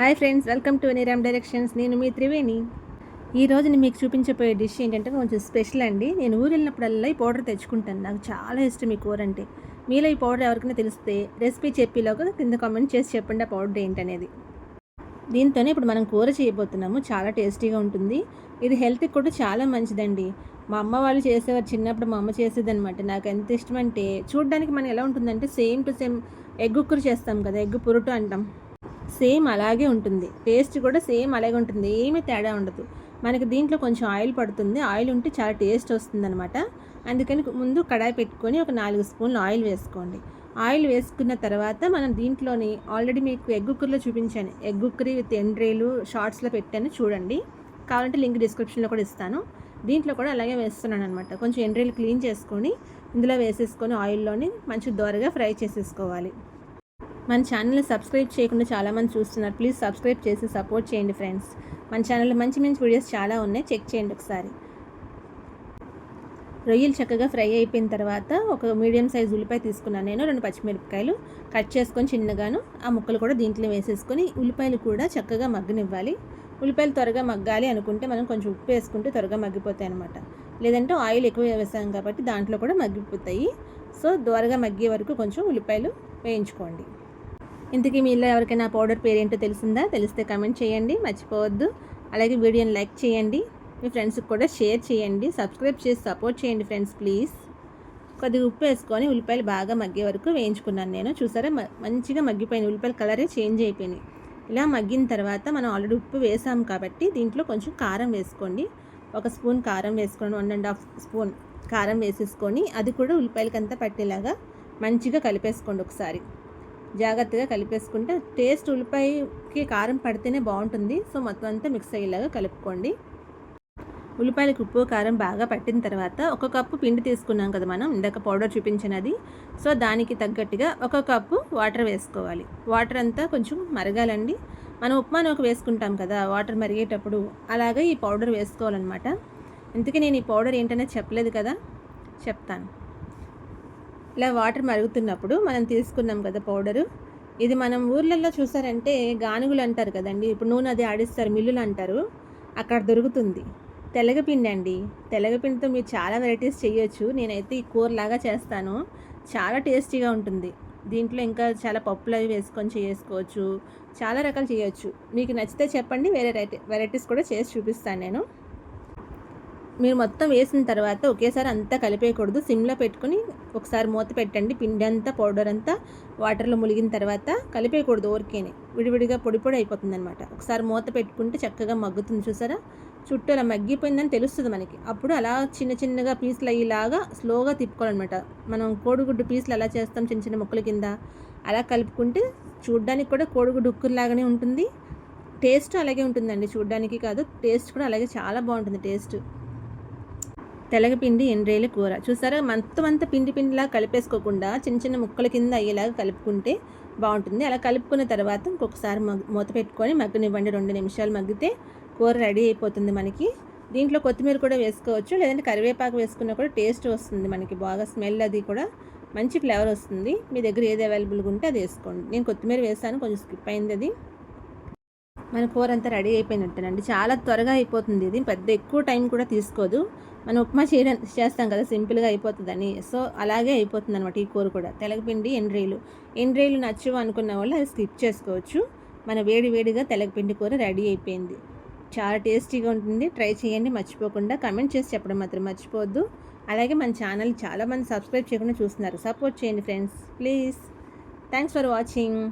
Hi friends welcome to ఎనీరామ్ directions. నేను మీ త్రివేణి. ఈ రోజు నేను మీకు చూపించబోయే డిష్ ఏంటంటే కొంచెం స్పెషల్ అండి. నేను ఊరు వెళ్ళినప్పుడల్లా ఈ పౌడర్ తెచ్చుకుంటాను. నాకు చాలా ఇష్టం ఈ కూర అంటే. మీలో ఈ పౌడర్ ఎవరికైనా తెలిస్తే రెసిపీ చెప్పేలోగా కింద కామెంట్ చేసి చెప్పండి ఆ పౌడర్ ఏంటనేది. దీంతోనే ఇప్పుడు మనం కూర చేయబోతున్నాము. చాలా టేస్టీగా ఉంటుంది. ఇది హెల్త్కి కూడా చాలా మంచిదండి. మా అమ్మ వాళ్ళు చేసేవారు చిన్నప్పుడు మా అమ్మ చేసేదనమాట నాకు ఎంత ఇష్టం అంటే చూడడానికి మనం ఎలా ఉంటుందంటే సేమ్ టు సేమ్ ఎగ్ కూర చేస్తాం కదా ఎగ్ పురుటు అంటాం. సేమ్ అలాగే ఉంటుంది. టేస్ట్ కూడా సేమ్ అలాగే ఉంటుంది. ఏమీ తేడా ఉండదు. మనకి దీంట్లో కొంచెం ఆయిల్ పడుతుంది. ఆయిల్ ఉంటే చాలా టేస్ట్ వస్తుంది అనమాట అందుకని ముందు కడాయి పెట్టుకొని ఒక నాలుగు స్పూన్లు ఆయిల్ వేసుకోండి. ఆయిల్ వేసుకున్న తర్వాత మనం దీంట్లోని ఆల్రెడీ మీకు ఎగ్ కుక్కర్లో చూపించాను. ఎగ్ కుక్కరీ విత్ ఎండ్రేలు షార్ట్స్లో పెట్టాను చూడండి. కావాలంటే లింక్ డిస్క్రిప్షన్లో కూడా ఇస్తాను. దీంట్లో కూడా అలాగే వేస్తున్నాను అనమాట కొంచెం ఎండ్రేలు క్లీన్ చేసుకొని ఇందులో వేసేసుకొని ఆయిల్లోని మంచి దోరగా ఫ్రై చేసేసుకోవాలి. మన ఛానల్ని సబ్స్క్రైబ్ చేయకుండా చాలామంది చూస్తున్నారు. ప్లీజ్ సబ్స్క్రైబ్ చేసి సపోర్ట్ చేయండి ఫ్రెండ్స్. మన ఛానల్లో మంచి మంచి వీడియోస్ చాలా ఉన్నాయి. చెక్ చేయండి ఒకసారి. రొయ్యలు చక్కగా ఫ్రై అయిపోయిన తర్వాత ఒక మీడియం సైజ్ ఉల్లిపాయ తీసుకున్నాను నేను. రెండు పచ్చిమిరపకాయలు కట్ చేసుకొని చిన్నగాను ఆ ముక్కలు కూడా దీంట్లో వేసేసుకొని ఉల్లిపాయలు కూడా చక్కగా మగ్గనివ్వాలి. ఉల్లిపాయలు త్వరగా మగ్గాలి అనుకుంటే మనం కొంచెం ఉప్పు వేసుకుంటే త్వరగా మగ్గిపోతాయి అనమాట లేదంటే ఆయిల్ ఎక్కువ వేసాం కాబట్టి దాంట్లో కూడా మగ్గిపోతాయి. సో త్వరగా మగ్గే వరకు కొంచెం ఉల్లిపాయలు వేయించుకోండి. ఇంతకీ మీలో ఎవరికైనా పౌడర్ పేరు ఏంటో తెలిసిందా? తెలిస్తే కమెంట్ చేయండి మర్చిపోవద్దు. అలాగే వీడియోని లైక్ చేయండి మీ ఫ్రెండ్స్కి కూడా షేర్ చేయండి సబ్స్క్రైబ్ చేసి సపోర్ట్ చేయండి ఫ్రెండ్స్ ప్లీజ్ కొద్దిగా ఉప్పు వేసుకొని ఉల్లిపాయలు బాగా మగ్గే వరకు వేయించుకున్నాను నేను. చూసారా? మంచిగా మగ్గిపోయింది ఉల్లిపాయల కలరే చేంజ్ అయిపోయినాయి. ఇలా మగ్గిన తర్వాత మనం ఆల్రెడీ ఉప్పు వేసాం కాబట్టి దీంట్లో కొంచెం కారం వేసుకోండి. ఒక స్పూన్ కారం వేసుకోండి వన్ అండ్ హాఫ్ స్పూన్ కారం వేసేసుకొని అది కూడా ఉల్లిపాయలకంతా పట్టేలాగా మంచిగా కలిపేసుకోండి ఒకసారి. జాగ్రత్తగా కలిపేసుకుంటే టేస్ట్ ఉల్లిపాయకి కారం పడితేనే బాగుంటుంది. సో మొత్తం అంతా మిక్స్ అయ్యేలాగా కలుపుకోండి. ఉల్లిపాయలకు ఉప్పు కారం బాగా పట్టిన తర్వాత ఒక కప్పు పిండి తీసుకున్నాం కదా మనం ఇందాక పౌడర్ చూపించినది. సో దానికి తగ్గట్టుగా ఒక కప్పు వాటర్ వేసుకోవాలి. వాటర్ అంతా కొంచెం మరగాలండి. మనం ఉప్మా నూక వేసుకుంటాం కదా వాటర్ మరిగేటప్పుడు అలాగే ఈ పౌడర్ వేసుకోవాలన్నమాట. ఇందుకే నేను ఈ పౌడర్ ఏంటనేది చెప్పలేదు కదా చెప్తాను. ఇలా వాటర్ మరుగుతున్నప్పుడు మనం తీసుకున్నాం కదా పౌడరు. ఇది మనం ఊర్లలో చూసారంటే గానుగులు అంటారు కదండి. ఇప్పుడు నూనె అది ఆడిస్తారు మిల్లులు అంటారు. అక్కడ దొరుకుతుంది. తెలగపిండి అండి. తెలగపిండితో మీరు చాలా వెరైటీస్ చేయొచ్చు. నేనైతే ఈ కూరలాగా చేస్తాను. చాలా టేస్టీగా ఉంటుంది. దీంట్లో ఇంకా చాలా పప్పులు అవి వేసుకొని చేసుకోవచ్చు. చాలా రకాలు చేయొచ్చు. మీకు నచ్చితే చెప్పండి. వేరే వెరైటీస్ కూడా చేసి చూపిస్తాను నేను. మీరు మొత్తం వేసిన తర్వాత ఒకేసారి అంతా కలిపేయకూడదు. సిమ్లో పెట్టుకుని ఒకసారి మూత పెట్టండి. పిండి అంతా పౌడర్ అంతా వాటర్లో ములిగిన తర్వాత కలిపేయకూడదు ఊరికేనే విడివిడిగా పొడి పొడి అయిపోతుంది అనమాట ఒకసారి మూత పెట్టుకుంటే చక్కగా మగ్గుతుంది చూసారా? చుట్టూ అలా మగ్గిపోయిందని తెలుస్తుంది మనకి. అప్పుడు అలా చిన్న చిన్నగా పీసులు అయ్యేలాగా స్లోగా తిప్పుకోవాలన్నమాట. మనం కోడిగుడ్డు పీసులు ఎలా చేస్తాం చిన్న చిన్న ముక్కల కింద? అలా కలుపుకుంటే చూడ్డానికి కూడా కోడిగుడ్డు ఉక్కులాగానే ఉంటుంది. టేస్ట్ అలాగే ఉంటుందండి. చూడ్డానికి కాదు టేస్ట్ కూడా అలాగే చాలా బాగుంటుంది టేస్ట్. తెలగపిండి ఎండ్రేల కూర. చూసారా? మొత్తం అంతా పిండి పిండిలా కలిపేసుకోకుండా చిన్న చిన్న ముక్కల కింద అయ్యేలాగా కలుపుకుంటే బాగుంటుంది. అలా కలుపుకున్న తర్వాత ఇంకొకసారి మూత పెట్టుకొని మగ్గనివ్వండి. రెండు నిమిషాలు మగ్గితే కూర రెడీ అయిపోతుంది మనకి. దీంట్లో కొత్తిమీర కూడా వేసుకోవచ్చు. లేదంటే కరివేపాకు వేసుకున్నా కూడా టేస్ట్ వస్తుంది మనకి. బాగా స్మెల్ అది కూడా మంచి ఫ్లేవర్ వస్తుంది. మీ దగ్గర ఏది అవైలబుల్గా ఉంటే అది వేసుకోండి. నేను కొత్తిమీర వేసాను. కొంచెం స్కిప్ అయింది అది. మన కూర అంతా రెడీ అయిపోయినట్టేనండి. చాలా త్వరగా అయిపోతుంది ఇది. పెద్ద ఎక్కువ టైం కూడా తీసుకోదు. మనం ఉప్మా చేయడం చేస్తాం కదా సింపుల్గా అయిపోతుందని. సో అలాగే అయిపోతుంది అనమాట ఈ కూర కూడా. తెలగపిండి ఎండ్రీలు ఎండ్రీలు నచ్చు అనుకున్న వాళ్ళు అది స్కిప్ చేసుకోవచ్చు. మన వేడి వేడిగా తెలగపిండి కూర రెడీ అయిపోయింది. చాలా టేస్టీగా ఉంటుంది. ట్రై చేయండి మర్చిపోకుండా కమెంట్ చేసి చెప్పడం మాత్రం మర్చిపోవద్దు. అలాగే మన ఛానల్ చాలామంది సబ్స్క్రైబ్ చేయకుండా చూస్తున్నారు. సపోర్ట్ చేయండి friends. Please. Thanks for watching.